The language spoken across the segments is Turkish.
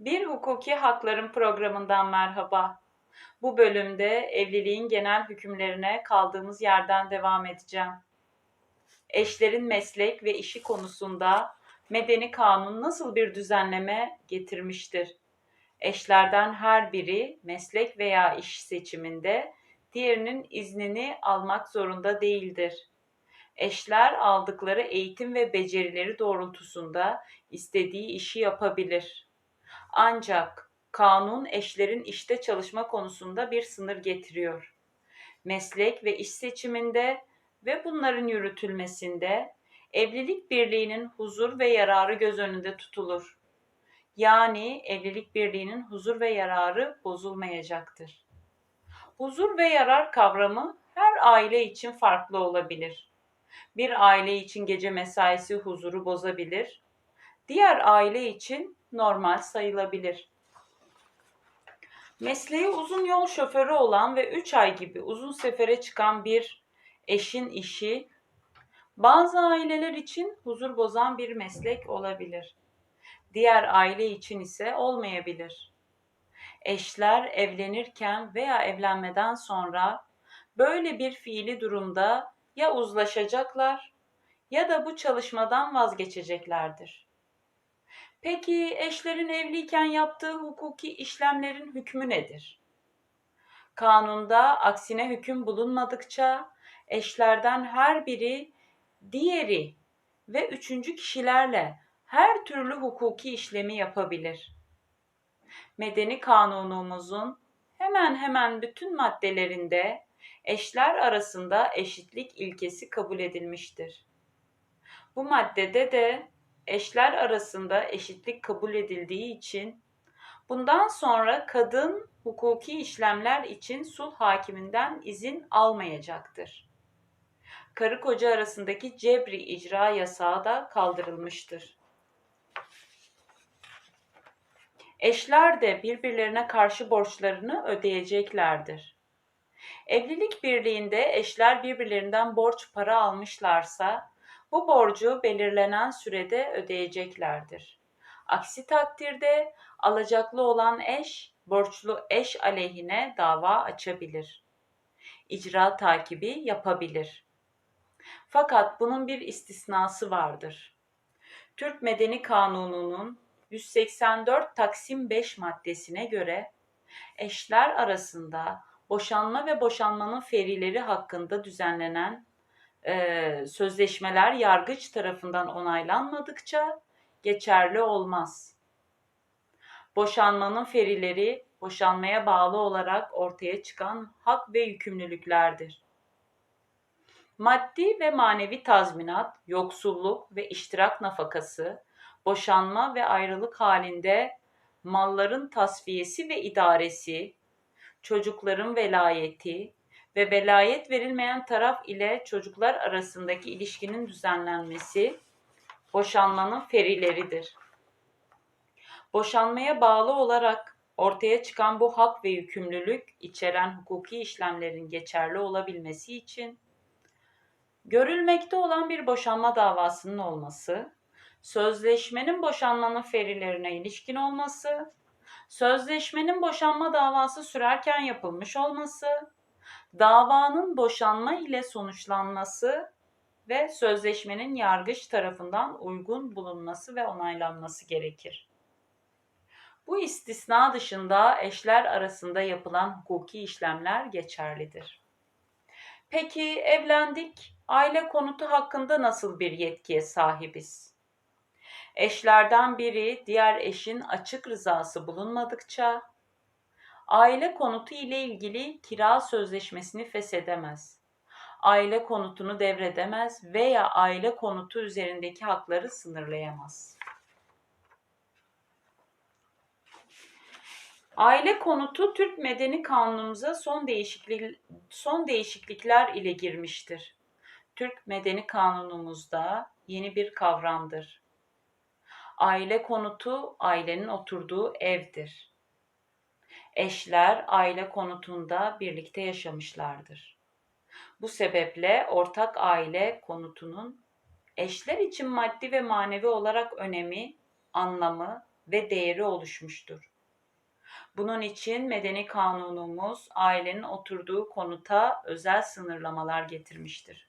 Bir Hukuki Hakların programından merhaba. Bu bölümde evliliğin genel hükümlerine kaldığımız yerden devam edeceğim. Eşlerin meslek ve işi konusunda medeni kanun nasıl bir düzenleme getirmiştir? Eşlerden her biri meslek veya iş seçiminde diğerinin iznini almak zorunda değildir. Eşler aldıkları eğitim ve becerileri doğrultusunda istediği işi yapabilir. Ancak kanun eşlerin işte çalışma konusunda bir sınır getiriyor. Meslek ve iş seçiminde ve bunların yürütülmesinde evlilik birliğinin huzur ve yararı göz önünde tutulur. Yani evlilik birliğinin huzur ve yararı bozulmayacaktır. Huzur ve yarar kavramı her aile için farklı olabilir. Bir aile için gece mesaisi huzuru bozabilir. Diğer aile için normal sayılabilir. Mesleği uzun yol şoförü olan ve 3 ay gibi uzun sefere çıkan bir eşin işi bazı aileler için huzur bozan bir meslek olabilir. Diğer aile için ise olmayabilir. Eşler evlenirken veya evlenmeden sonra böyle bir fiili durumda ya uzlaşacaklar ya da bu çalışmadan vazgeçeceklerdir. Peki eşlerin evliyken yaptığı hukuki işlemlerin hükmü nedir? Kanunda aksine hüküm bulunmadıkça eşlerden her biri diğeri ve üçüncü kişilerle her türlü hukuki işlemi yapabilir. Medeni kanunumuzun hemen hemen bütün maddelerinde eşler arasında eşitlik ilkesi kabul edilmiştir. Bu maddede de eşler arasında eşitlik kabul edildiği için bundan sonra kadın hukuki işlemler için sulh hakiminden izin almayacaktır. Karı koca arasındaki cebri icra yasağı da kaldırılmıştır. Eşler de birbirlerine karşı borçlarını ödeyeceklerdir. Evlilik birliğinde eşler birbirlerinden borç para almışlarsa bu borcu belirlenen sürede ödeyeceklerdir. Aksi takdirde alacaklı olan eş borçlu eş aleyhine dava açabilir. İcra takibi yapabilir. Fakat bunun bir istisnası vardır. Türk Medeni Kanunu'nun 184 Taksim 5 maddesine göre eşler arasında boşanma ve boşanmanın ferileri hakkında düzenlenen e, sözleşmeler yargıç tarafından onaylanmadıkça geçerli olmaz. Boşanmanın ferileri boşanmaya bağlı olarak ortaya çıkan hak ve yükümlülüklerdir. Maddi ve manevi tazminat, yoksulluk ve iştirak nafakası, boşanma ve ayrılık halinde malların tasfiyesi ve idaresi, çocukların velayeti ve velayet verilmeyen taraf ile çocuklar arasındaki ilişkinin düzenlenmesi boşanmanın ferileridir. Boşanmaya bağlı olarak ortaya çıkan bu hak ve yükümlülük içeren hukuki işlemlerin geçerli olabilmesi için görülmekte olan bir boşanma davasının olması, sözleşmenin boşanmanın ferilerine ilişkin olması, sözleşmenin boşanma davası sürerken yapılmış olması, davanın boşanma ile sonuçlanması ve sözleşmenin yargıç tarafından uygun bulunması ve onaylanması gerekir. Bu istisna dışında eşler arasında yapılan hukuki işlemler geçerlidir. Peki evlendik, aile konutu hakkında nasıl bir yetkiye sahibiz? Eşlerden biri diğer eşin açık rızası bulunmadıkça aile konutu ile ilgili kira sözleşmesini feshedemez. Aile konutunu devredemez veya aile konutu üzerindeki hakları sınırlayamaz. Aile konutu Türk Medeni Kanunumuza son değişiklik son değişiklikler ile girmiştir. Türk Medeni Kanunumuzda yeni bir kavramdır. Aile konutu ailenin oturduğu evdir. Eşler aile konutunda birlikte yaşamışlardır. Bu sebeple ortak aile konutunun eşler için maddi ve manevi olarak önemi, anlamı ve değeri oluşmuştur. Bunun için medeni kanunumuz ailenin oturduğu konuta özel sınırlamalar getirmiştir.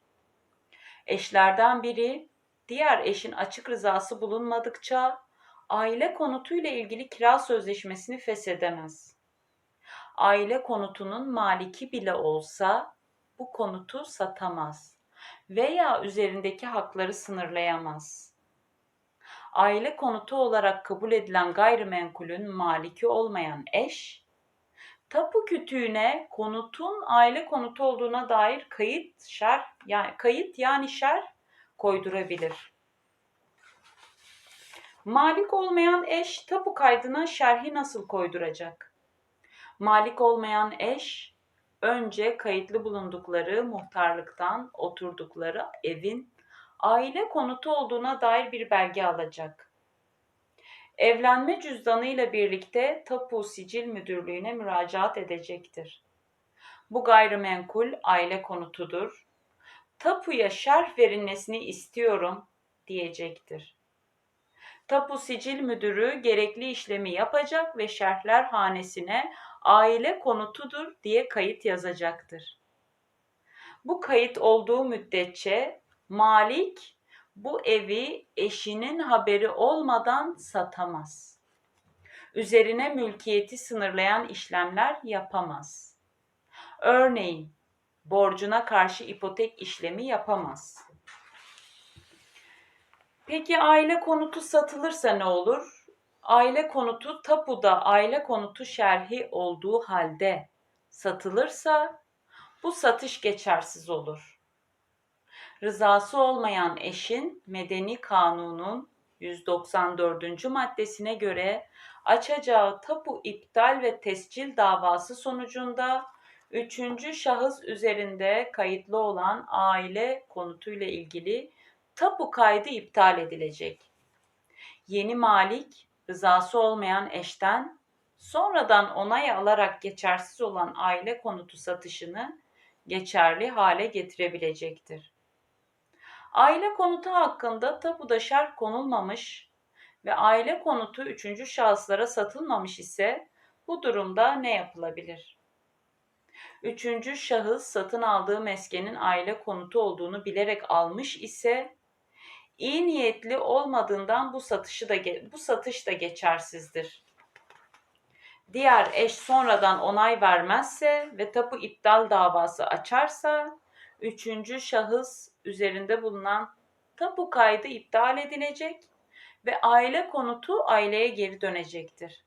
Eşlerden biri diğer eşin açık rızası bulunmadıkça aile konutuyla ilgili kira sözleşmesini feshedemez. Aile konutunun maliki bile olsa bu konutu satamaz veya üzerindeki hakları sınırlayamaz. Aile konutu olarak kabul edilen gayrimenkulün maliki olmayan eş, tapu kütüğüne konutun aile konutu olduğuna dair kayıt şer yani kayıt yani şer koydurabilir. Malik olmayan eş tapu kaydına şerhi nasıl koyduracak? Malik olmayan eş önce kayıtlı bulundukları muhtarlıktan oturdukları evin aile konutu olduğuna dair bir belge alacak. Evlenme cüzdanıyla birlikte Tapu Sicil Müdürlüğü'ne müracaat edecektir. Bu gayrimenkul aile konutudur. Tapuya şerh verilmesini istiyorum diyecektir. Tapu Sicil Müdürü gerekli işlemi yapacak ve şerhler hanesine aile konutudur diye kayıt yazacaktır. Bu kayıt olduğu müddetçe Malik bu evi eşinin haberi olmadan satamaz. Üzerine mülkiyeti sınırlayan işlemler yapamaz. Örneğin borcuna karşı ipotek işlemi yapamaz. Peki aile konutu satılırsa ne olur? Aile konutu tapuda aile konutu şerhi olduğu halde satılırsa bu satış geçersiz olur. Rızası olmayan eşin medeni kanunun 194. maddesine göre açacağı tapu iptal ve tescil davası sonucunda üçüncü şahıs üzerinde kayıtlı olan aile konutuyla ilgili tapu kaydı iptal edilecek. Yeni malik rızası olmayan eşten sonradan onay alarak geçersiz olan aile konutu satışını geçerli hale getirebilecektir. Aile konutu hakkında tapuda şerh konulmamış ve aile konutu üçüncü şahıslara satılmamış ise bu durumda ne yapılabilir? Üçüncü şahıs satın aldığı meskenin aile konutu olduğunu bilerek almış ise iyi niyetli olmadığından bu satışı da bu satış da geçersizdir. Diğer eş sonradan onay vermezse ve tapu iptal davası açarsa üçüncü şahıs üzerinde bulunan tapu kaydı iptal edilecek ve aile konutu aileye geri dönecektir.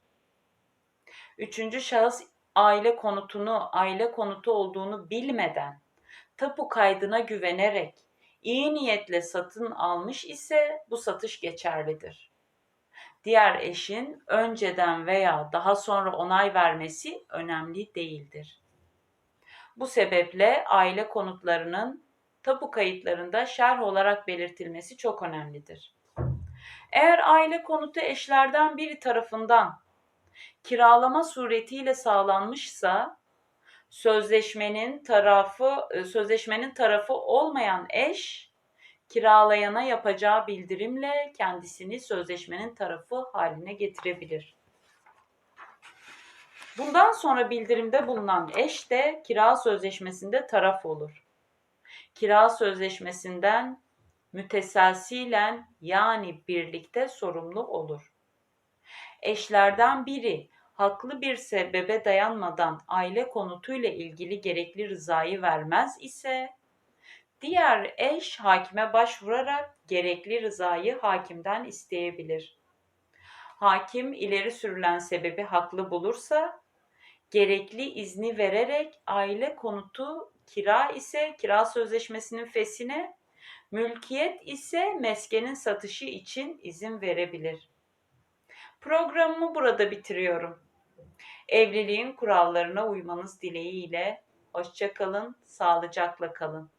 Üçüncü şahıs aile konutunu aile konutu olduğunu bilmeden tapu kaydına güvenerek iyi niyetle satın almış ise bu satış geçerlidir. Diğer eşin önceden veya daha sonra onay vermesi önemli değildir. Bu sebeple aile konutlarının tapu kayıtlarında şerh olarak belirtilmesi çok önemlidir. Eğer aile konutu eşlerden biri tarafından kiralama suretiyle sağlanmışsa sözleşmenin tarafı e, sözleşmenin tarafı olmayan eş kiralayana yapacağı bildirimle kendisini sözleşmenin tarafı haline getirebilir. Bundan sonra bildirimde bulunan eş de kira sözleşmesinde taraf olur. Kira sözleşmesinden müteselsilen yani birlikte sorumlu olur. Eşlerden biri haklı bir sebebe dayanmadan aile konutuyla ilgili gerekli rızayı vermez ise diğer eş hakime başvurarak gerekli rızayı hakimden isteyebilir. Hakim ileri sürülen sebebi haklı bulursa gerekli izni vererek aile konutu kira ise kira sözleşmesinin fesine, mülkiyet ise meskenin satışı için izin verebilir. Programımı burada bitiriyorum. Evliliğin kurallarına uymanız dileğiyle hoşça kalın, sağlıcakla kalın.